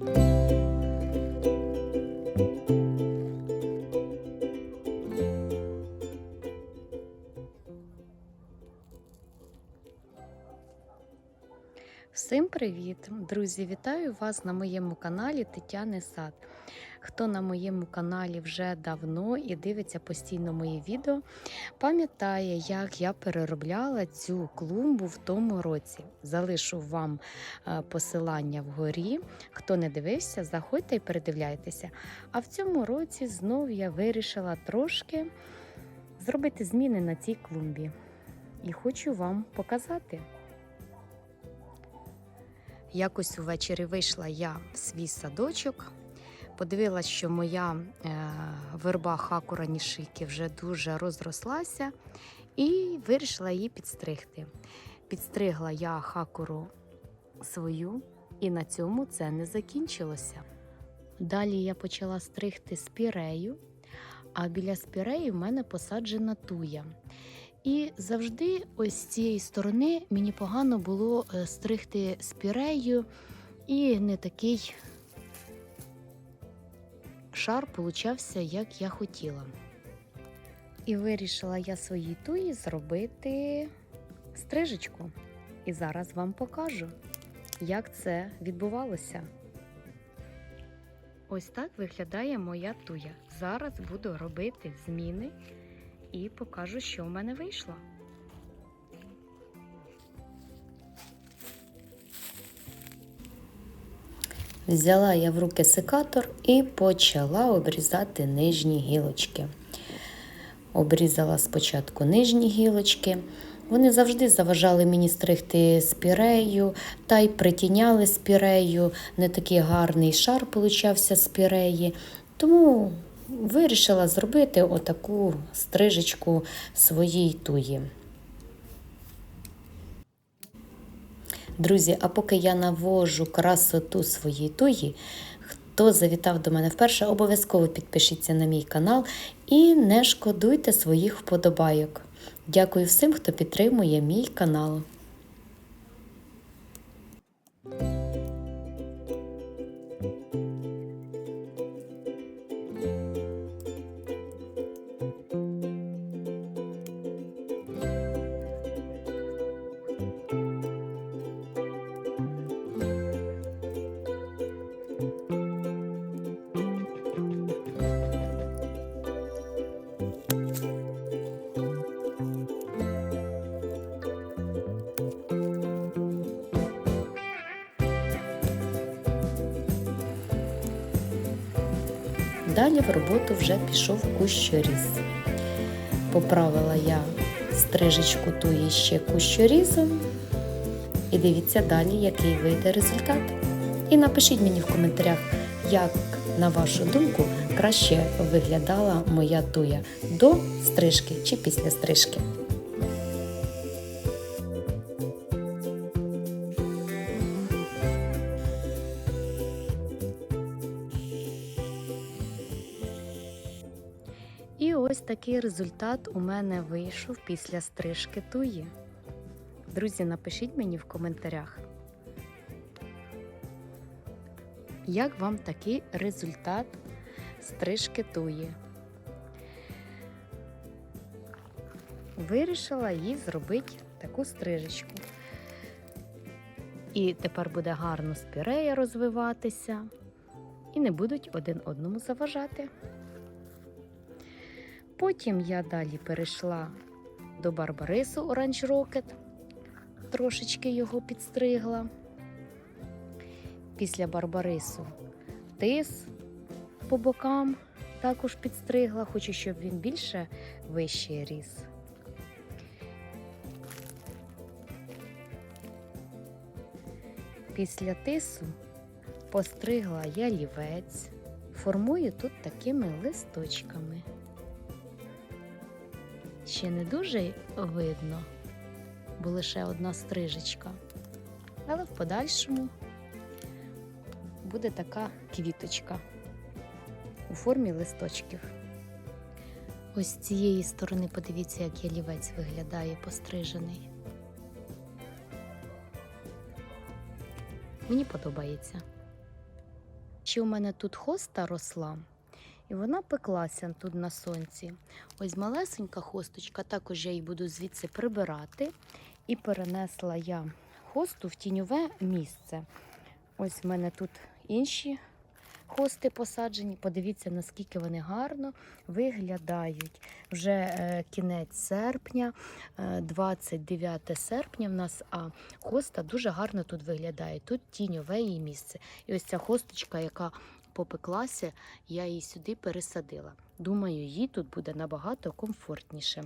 Всім привіт! Друзі, вітаю вас на моєму каналі Тетяни Сад. Хто на моєму каналі вже давно і дивиться постійно мої відео, пам'ятає, як я переробляла цю клумбу в тому році. Залишу вам е, посилання вгорі. Хто не дивився, заходьте і передивляйтеся. А в цьому році знов я вирішила трошки зробити зміни на цій клумбі. І хочу вам показати. Якось увечері вийшла я в свій садочок, подивилась, що моя е, верба хакура нішики вже дуже розрослася, і вирішила її підстригти. Підстригла я хакуру свою, і на цьому це не закінчилося. Далі я почала стригти спірею, а біля спіреї в мене посаджена туя. І завжди ось з цієї сторони мені погано було е, стригти спірею, і не такий шар получався, як я хотіла. І вирішила я своїй туї зробити стрижечку. І зараз вам покажу, як це відбувалося. Ось так виглядає моя туя. Зараз буду робити зміни і покажу, що в мене вийшло. Взяла я в руки секатор і почала обрізати нижні гілочки. Обрізала спочатку нижні гілочки. Вони завжди заважали мені стригти спірею та й притіняли спірею. Не такий гарний шар получався спіреї. Тому вирішила зробити отаку стрижечку своїй туї. Друзі, а поки я навожу красоту своїй туї, хто завітав до мене вперше, обов'язково підпишіться на мій канал і не шкодуйте своїх вподобайок. Дякую всім, хто підтримує мій канал. Далі в роботу вже пішов кущоріз. Поправила я стрижечку туї ще кущорізом. І дивіться далі, який вийде результат. І напишіть мені в коментарях, як, на вашу думку, краще виглядала моя туя до стрижки чи після стрижки. Ось такий результат у мене вийшов після стрижки туї. Друзі, напишіть мені в коментарях, як вам такий результат стрижки туї. Вирішила їй зробити таку стрижечку. І тепер буде гарно спірея розвиватися, і не будуть один одному заважати. Потім я далі перейшла до Барбарису Orange Rocket, трошечки його підстригла. Після Барбарису тис по бокам також підстригла, хочу, щоб він більше вище ріс. Після тису постригла ялівець, формую тут такими листочками. Ще не дуже видно, бо лише одна стрижечка. Але в подальшому буде така квіточка у формі листочків. Ось з цієї сторони подивіться, як ялівець виглядає пострижений. Мені подобається. чи у мене тут хоста росла. І вона пеклася тут на сонці. Ось малесенька хосточка, також я її буду звідси прибирати. І перенесла я хосту в тіньове місце. Ось в мене тут інші хости посаджені. Подивіться, наскільки вони гарно виглядають. Вже е, кінець серпня, е, 29 серпня в нас, а хоста дуже гарно тут виглядає. Тут тіньове її місце. І ось ця хосточка, яка попеклася, я її сюди пересадила. Думаю, їй тут буде набагато комфортніше.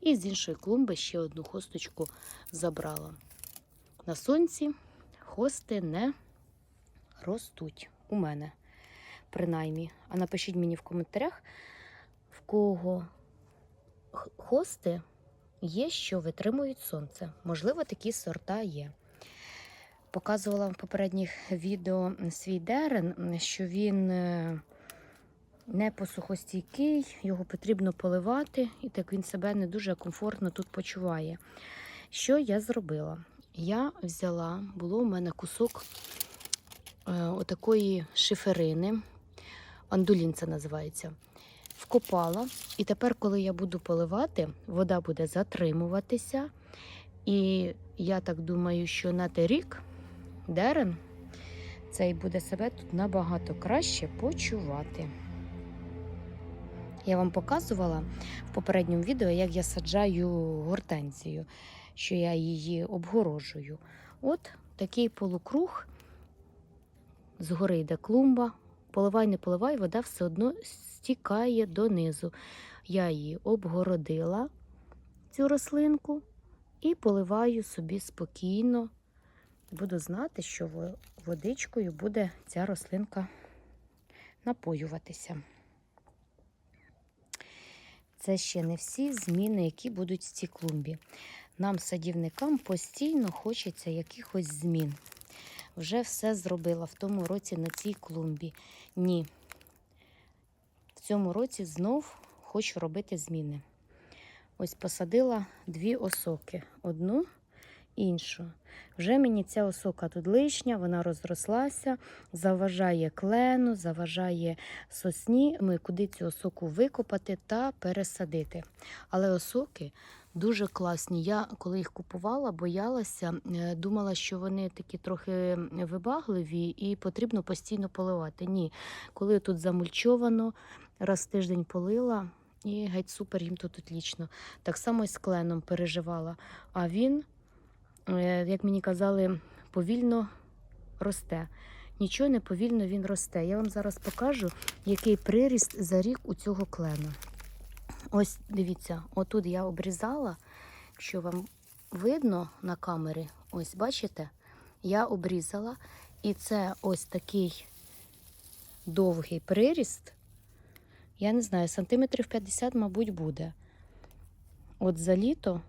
І з іншої клумби ще одну хосточку забрала. На сонці хости не ростуть у мене, принаймні. А напишіть мені в коментарях, в кого хости є, що витримують сонце. Можливо, такі сорта є. Показувала в попередніх відео свій дерен, що він е, не посухостійкий, його потрібно поливати, і так він себе не дуже комфортно тут почуває. Що я зробила? Я взяла, було у мене кусок е, отакої шиферини, андулін це називається. Вкопала, і тепер, коли я буду поливати, вода буде затримуватися. І я так думаю, що на той рік дерен цей буде себе тут набагато краще почувати. Я вам показувала в попередньому відео, як я саджаю гортензію, що я її обгорожую. От такий полукруг, згори йде клумба, поливай, не поливай, вода все одно стікає донизу. Я її обгородила, цю рослинку, і поливаю собі спокійно. Буду знати, що водичкою буде ця рослинка напоюватися. Це ще не всі зміни, які будуть в цій клумбі. Нам, садівникам, постійно хочеться якихось змін. Вже все зробила в тому році на цій клумбі. Ні. В цьому році знов хочу робити зміни. Ось посадила дві осоки: одну, іншу. Вже мені ця осока тут лишня, вона розрослася, заважає клену, заважає сосні. Ми куди цю осоку викопати та пересадити. Але осоки дуже класні. Я коли їх купувала, боялася, е, думала, що вони такі трохи вибагливі і потрібно постійно поливати. Ні, коли тут замульчовано, раз в тиждень полила. І геть супер їм тут отлічно. Так само і з кленом переживала. А він, як мені казали, повільно росте. Нічого не повільно він росте. Я вам зараз покажу, який приріст за рік у цього клену. Ось дивіться, отут я обрізала, якщо вам видно на камері, ось бачите, я обрізала, і це ось такий довгий приріст. Я не знаю, сантиметрів 50, мабуть, буде. От за літо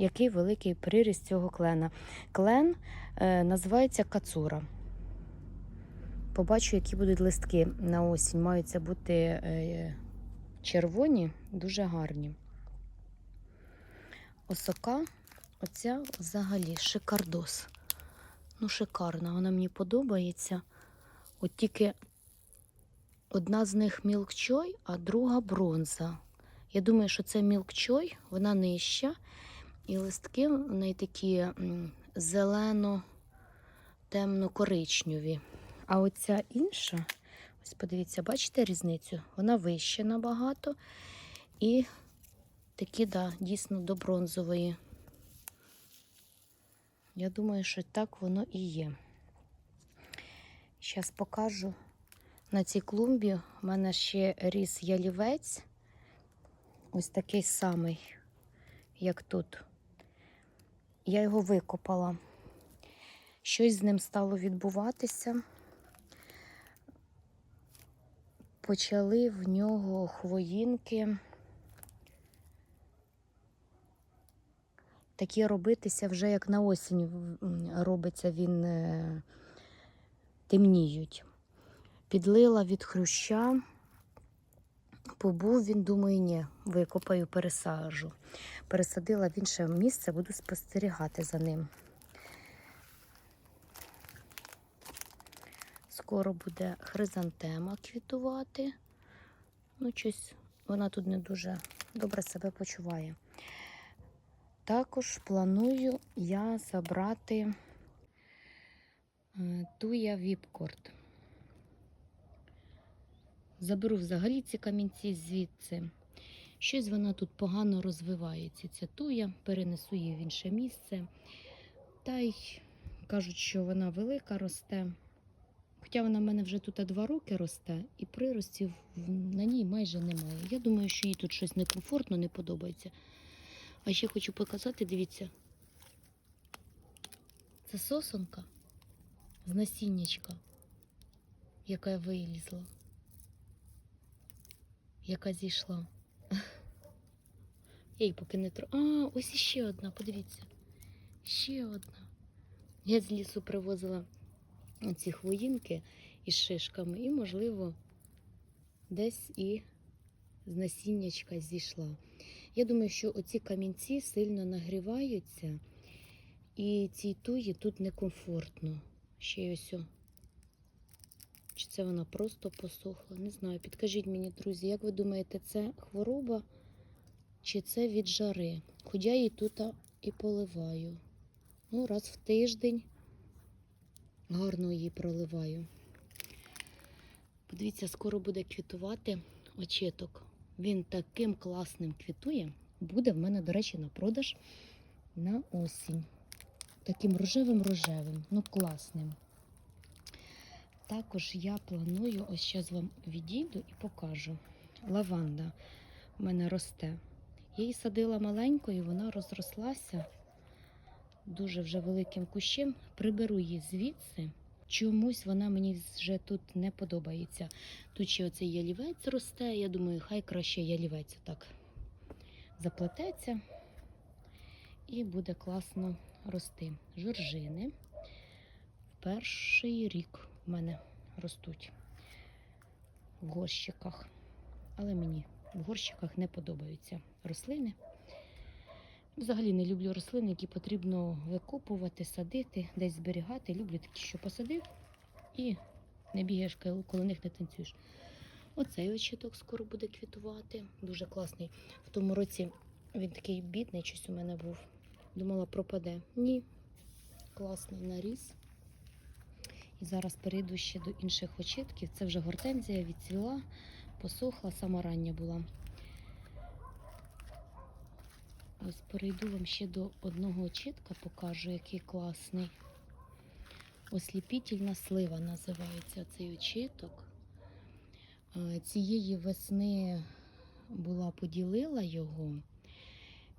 який великий приріст цього клена. Клен е, називається кацура. Побачу, які будуть листки на осінь. Маються бути е, червоні, дуже гарні. Осока, оця взагалі шикардос. Ну, шикарна, вона мені подобається. От тільки одна з них мілкчой, а друга бронза. Я думаю, що це мілкчой, вона нижча, і листки в неї такі зелено-темно-коричневі. А оця інша, ось подивіться, бачите різницю? Вона вища набагато. І такі, да, дійсно до бронзової. Я думаю, що так воно і є. Зараз покажу. На цій клумбі у мене ще ріс ялівець. Ось такий самий, як тут. Я його викопала. Щось з ним стало відбуватися. Почали в нього хвоїнки. Такі робитися вже як на осінь робиться він е, темніють. Підлила від хруща, побув він, думаю, ні, викопаю, пересаджу. Пересадила в інше місце, буду спостерігати за ним. Скоро буде хризантема квітувати. Ну, щось вона тут не дуже добре себе почуває. Також планую я забрати е, туя віпкорд. Заберу взагалі ці камінці звідси. Щось вона тут погано розвивається. Ця туя, перенесу її в інше місце. Та й кажуть, що вона велика росте. Хоча вона в мене вже тут два роки росте, і приростів на ній майже немає. Я думаю, що їй тут щось некомфортно, не подобається. А ще хочу показати, дивіться. Це сосонка з насіннячка, яка вилізла, яка зійшла. Я поки не тро. А, ось іще одна, подивіться. Ще одна. Я з лісу привозила ці хвоїнки із шишками, і, можливо, десь і з насіннячка зійшла. Я думаю, що оці камінці сильно нагріваються, і цій туї тут некомфортно. Ще ось. Чи це вона просто посохла? Не знаю. Підкажіть мені, друзі, як ви думаєте, це хвороба чи це від жари? Хоча я її тут і поливаю. Ну, раз в тиждень гарно її проливаю. Подивіться, скоро буде квітувати очіток. Він таким класним квітує. Буде в мене, до речі, на продаж на осінь. Таким рожевим-рожевим, ну класним. Також я планую, ось зараз вам відійду і покажу. Лаванда в мене росте. Я її садила маленькою, вона розрослася дуже вже великим кущем. Приберу її звідси. Чомусь вона мені вже тут не подобається. Тут ще оцей ялівець росте. Я думаю, хай краще ялівець так заплететься і буде класно рости. Жоржини перший рік в мене ростуть в горщиках. Але мені в горщиках не подобаються рослини. Взагалі не люблю рослини, які потрібно викопувати, садити, десь зберігати. Люблю такі, що посадив і не бігаєш, коли- них не танцюєш. Оцей очіток скоро буде квітувати. Дуже класний. В тому році він такий бідний, щось у мене був. Думала, пропаде. Ні. Класний наріс. І зараз перейду ще до інших очітків. Це вже гортензія відцвіла, посохла, сама рання була. Ось перейду вам ще до одного очітка, покажу, який класний. Осліпітельна слива називається цей очіток. Е, Цієї весни була поділила його.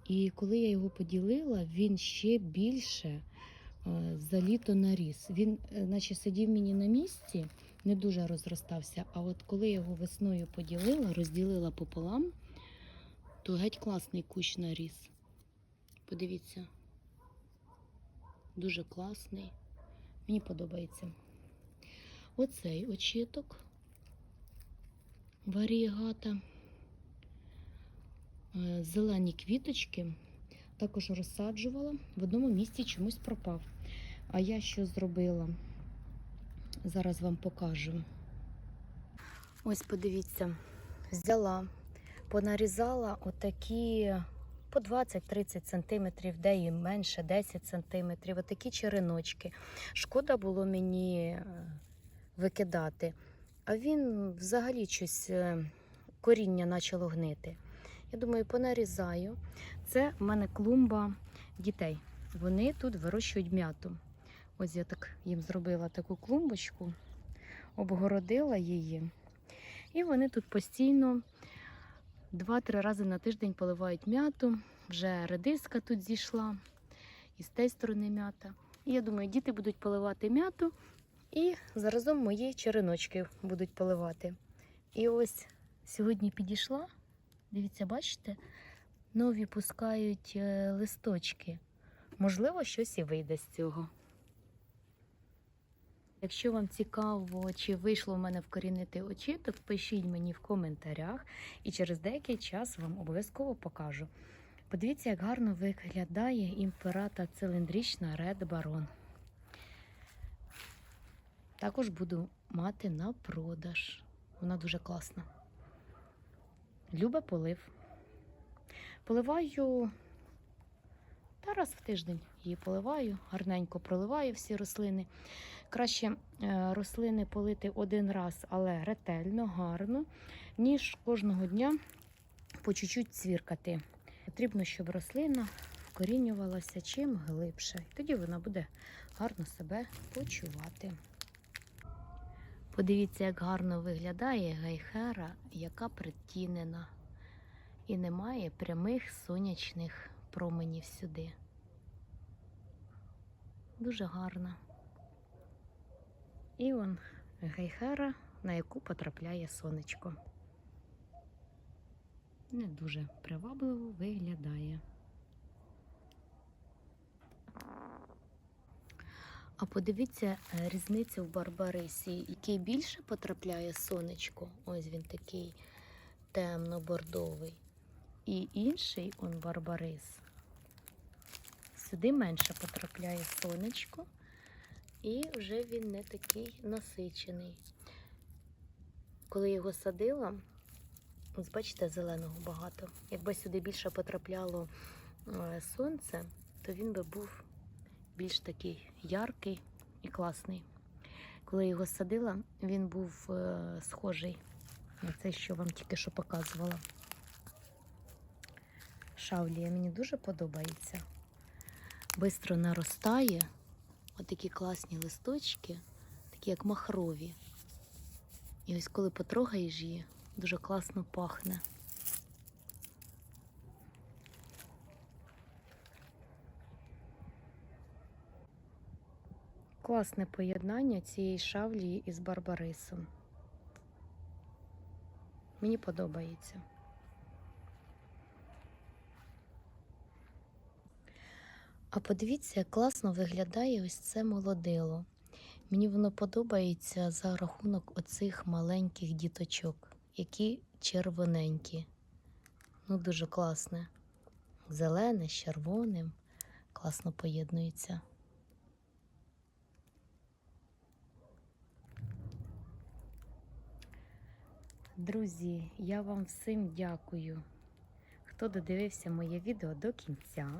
І коли я його поділила, він ще більше за літо наріс. Він, е, наче сидів мені на місці, не дуже розростався. А от коли я його весною поділила, розділила пополам, то геть класний кущ наріс. Подивіться. Дуже класний. Мені подобається. Оцей очіток варієгата. Е, Зелені квіточки також розсаджувала. В одному місці чомусь пропав. А я що зробила? Зараз вам покажу. Ось подивіться, взяла, понарізала отакі по 20-30 сантиметрів, де і менше 10 сантиметрів, отакі череночки. Шкода було мені е, викидати. А він взагалі щось е, коріння почало гнити. Я думаю, понарізаю. Це в мене клумба дітей. Вони тут вирощують м'яту. Ось я так їм зробила таку клумбочку, обгородила її. І вони тут постійно два-три рази на тиждень поливають м'яту. Вже редиска тут зійшла, і з тієї сторони м'ята. І я думаю, діти будуть поливати м'яту, і заразом мої череночки будуть поливати. І ось сьогодні підійшла. Дивіться, бачите, нові пускають е, листочки. Можливо, щось і вийде з цього. Якщо вам цікаво, чи вийшло в мене вкорінити очіток, пишіть мені в коментарях, і через деякий час вам обов'язково покажу. Подивіться, як гарно виглядає імперата циліндрична Red Baron. Також буду мати на продаж. Вона дуже класна. Любе полив. Поливаю та раз в тиждень її поливаю, гарненько проливаю всі рослини. Краще е, рослини полити один раз, але ретельно, гарно, ніж кожного дня по чуть-чуть цвіркати. Потрібно, щоб рослина вкорінювалася чим глибше. Тоді вона буде гарно себе почувати. Подивіться, як гарно виглядає гайхера, яка притінена. І немає прямих сонячних променів сюди. Дуже гарна. І он гайхера, на яку потрапляє сонечко. Не дуже привабливо виглядає. А подивіться е, різницю в барбарисі, який більше потрапляє сонечко. Ось він такий темно-бордовий. І інший он барбарис. Сюди менше потрапляє сонечко, і вже він не такий насичений. Коли його садила, ось бачите, зеленого багато. Якби сюди більше потрапляло е, сонце, то він би був більш такий яркий і класний. Коли я його садила, він був е, схожий на це, що вам тільки що показувала. Шавлія мені дуже подобається. Бистро наростає. Отакі класні листочки, такі як махрові. І ось коли потрогаєш її, дуже класно пахне. Класне поєднання цієї шавлії із барбарисом. Мені подобається. А подивіться, як класно виглядає ось це молодило. Мені воно подобається за рахунок оцих маленьких діточок, які червоненькі. Ну, дуже класне. Зелене з червоним. Класно поєднується. Друзі, я вам всім дякую, хто додивився моє відео до кінця.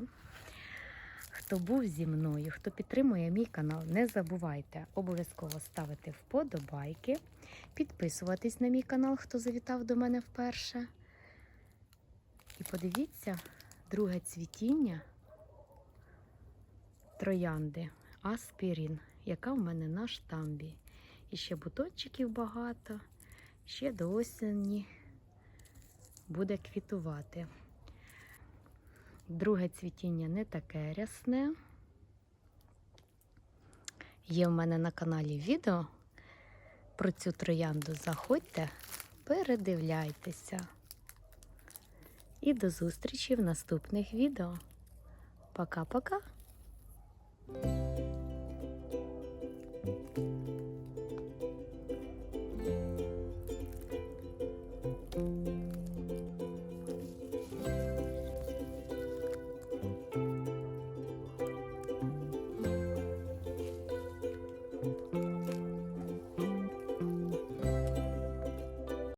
Хто був зі мною, хто підтримує мій канал, не забувайте обов'язково ставити вподобайки, підписуватись на мій канал, хто завітав до мене вперше. І подивіться друге цвітіння троянди Аспірін, яка в мене на штамбі. І ще бутончиків багато, ще до осені буде квітувати. Друге цвітіння не таке рясне. Є в мене на каналі відео про цю троянду. Заходьте, передивляйтеся. І до зустрічі в наступних відео. Пока-пока!